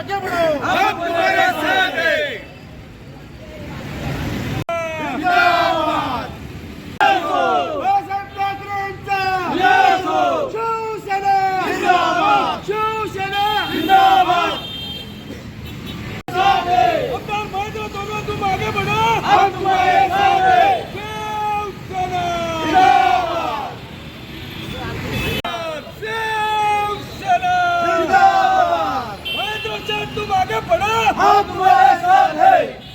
आगे बढ़ो हम तुम्हारे साथ हैं आगे बढ़ो हम तुम्हारे साथ हैं शिवसेना जिंदाबाद शिवसेना जिंदाबाद महेंद्र शेठ तुम आगे बढ़ो हम तुम्हारे साथ हैं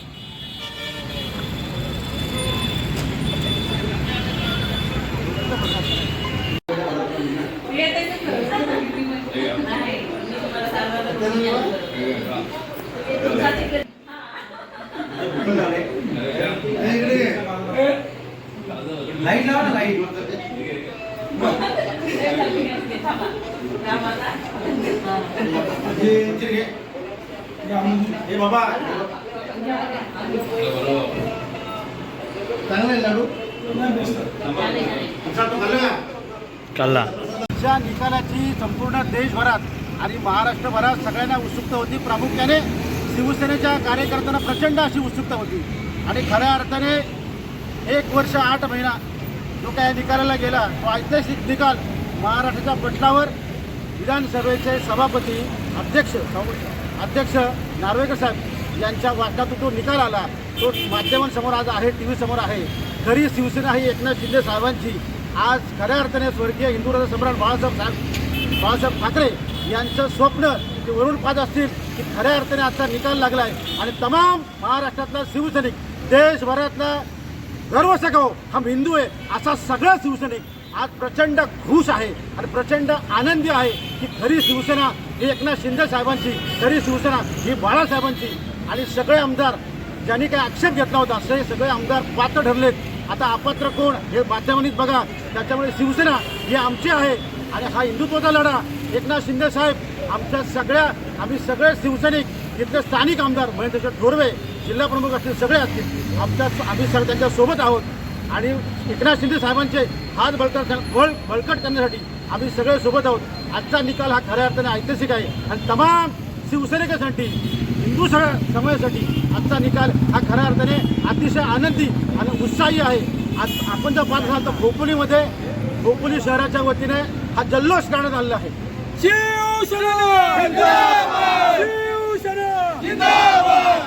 लाइट लावा ना लाइट हे बाबा चांगले लाडू? कल्ला च्या निकालाची संपूर्ण देशभरात आणि महाराष्ट्रभरात सगळ्यांना उत्सुकता होती. प्रामुख्याने शिवसेनेच्या कार्यकर्त्यांना प्रचंड अशी उत्सुकता होती. आणि खऱ्या अर्थाने एक वर्ष आठ महिना जो काय निकालाला गेला तो ऐतिहासिक निकाल महाराष्ट्राच्या पटलावर विधानसभेचे सभापती अध्यक्ष अध्यक्ष नार्वेकर साहेब यांच्या वाक्यातून तो निकाल आला तो माध्यमांसमोर आज आहे टी व्ही समोर आहे. खरी शिवसेना ही एकनाथ शिंदे साहेबांची. आज खऱ्या अर्थाने स्वर्गीय हिंदू सम्राट बाळासाहेब साहेब बाळासाहेब ठाकरे यांचं स्वप्न ते वरून पाहत असतील की खऱ्या अर्थाने आजचा निकाल लागलाय. आणि तमाम महाराष्ट्रातला शिवसैनिक देशभरातला गर्व सगाव हम हिंदू आहे असा सगळा शिवसैनिक आज प्रचंड खुश आहे आणि प्रचंड आनंदी आहे की खरी शिवसेना ही एकनाथ शिंदे साहेबांची खरी शिवसेना ही बाळासाहेबांची. आणि सगळे आमदार ज्यांनी काही आक्षेप घेतला होता असे सगळे आमदार पात्र ठरलेत. आता अपात्र कोण हे माध्यमांनीच बघा. त्याच्यामुळे शिवसेना ही आमची आहे. आणि हा हिंदुत्वाचा लढा एकनाथ शिंदे साहेब आमच्या सगळ्या आम्ही सगळे शिवसैनिक इथले स्थानिक आमदार महेंद्र ठोरवे जिल्हा प्रमुख असतील सगळे असतील आमच्या आम्ही सगळे त्यांच्यासोबत आहोत. आणि एकनाथ शिंदे साहेबांचे हात बळकट बळ बळकट करण्यासाठी आम्ही सगळे सोबत आहोत. आजचा निकाल हा खऱ्या अर्थाने ऐतिहासिक आहे. आणि तमाम शिवसैनिकासाठी हिंदू सगळ्या समाजासाठी आजचा निकाल हा खऱ्या अर्थाने अतिशय आनंदी आणि उत्साही आहे. आज आपण जर पाहत असाल तर खोपोलीमध्ये खोपोली शहराच्या वतीने हा जल्लोष करण्यात आलेला आहे. शिवसेना शिवसेना जिंदाबाद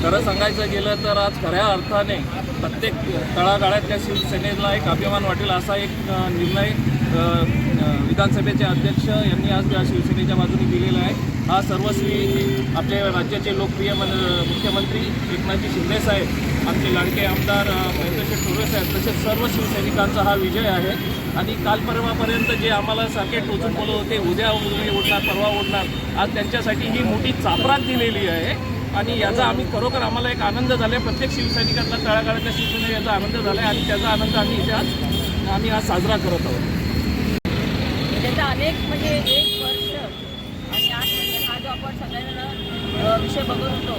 खरं सांगायचं गेलं तर आज खऱ्या अर्थाने प्रत्येक तळागाळातल्या शिवसेनेला एक अभिमान वाटेल असा एक निर्णय विधानसभेचे अध्यक्ष यांनी आज शिवसेनेच्या बाजूने दिलेला आहे. हा सर्वस्वी आपल्या राज्याचे लोकप्रिय मन मुख्यमंत्री एकनाथजी शिंदे साहेब आमचे लाडके आमदार महेंद्रशेठ थोरवे साहेब तसेच सर्व शिवसैनिकांचा हा विजय आहे. आणि काल परवापर्यंत जे आम्हाला सारखे टोचून बोलत होते उद्या ओढणार परवा ओढणार आज त्यांच्यासाठी ही मोठी चापरात दिलेली आहे. आणि याचा आम्ही खरोखर आम्हाला एक आनंद झाला आहे प्रत्येक शिवसैनिकातला तळागाळातल्या शिवसेने याचा आनंद झाला आहे आणि त्याचा आनंद आम्ही इथे आज आम्ही आज साजरा करत आहोत. त्याचा अनेक म्हणजे एक वर्ष आणि आठ महिने हा जो आपण सगळ्यांना विषय बघत होतो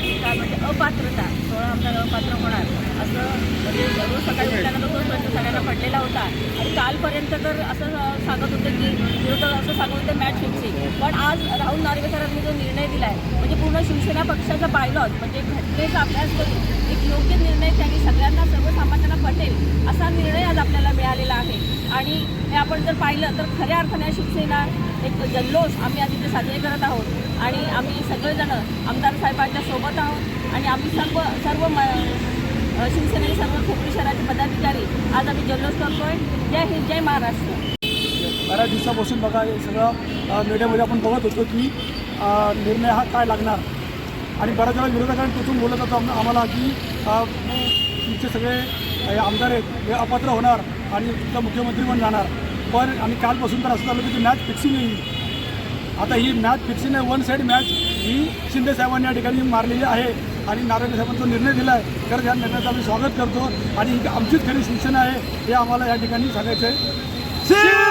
की काय म्हणजे अपात्रता सोळा आमदार अपात्र होणार. असं म्हणजे रोज सकाळी उठल्यानंतर तोच प्रश्न सगळ्यांना पडलेला होता. आणि कालपर्यंत तर असं सांगत होते की विरुद्ध असं सांगत होते मॅच फिक्सिंग. पण आज राहुल नार्वेकरांनी जो निर्णय दिला आहे म्हणजे पूर्ण शिवसेना पक्षाचा पायलॉट म्हणजे घटनेचा अभ्यास करून एक योग्य निर्णय त्यांनी सगळ्यांना सर्वसामान्यांना पटेल असा निर्णय आज आपल्याला मिळालेला आहे. आणि हे आपण जर पाहिलं तर खऱ्या अर्थाने शिवसेना एक जल्लोष आम्ही आज इथे साजरे करत आहोत. आणि आम्ही सगळेजण आमदार साहेबांच्या सोबत आहोत. आणि आम्ही सर्व सर्व म शिवसेनेचे सर्व खोपरी शहराचे पदाधिकारी आज आम्ही जल्लोष करतोय. जय हिंद जय महाराष्ट्र. बऱ्याच दिवसापासून बघा हे सगळं मीडियामध्ये आपण बघत होतो की निर्णय हा काय लागणार? आणि बऱ्याच वेळा विरोधकांनी टोचून बोलत होतो आम्हाला की तुमचे सगळे आमदार आहेत हे अपात्र होणार आणि तुमचा मुख्यमंत्री पण जाणार. पण आणि कालपासून तर असं झालं की ती मॅच फिक्सिंग येईल आता ही मॅच फिक्सिंग आहे वन साईड मॅच ही शिंदे साहेबांनी या ठिकाणी मारलेली आहे. आणि नारायण साहेबांचा निर्णय दिला आहे तर या निर्णयाचं आम्ही स्वागत करतो. आणि ही आमचीच खरी शिक्षण आहे हे आम्हाला या ठिकाणी सांगायचं आहे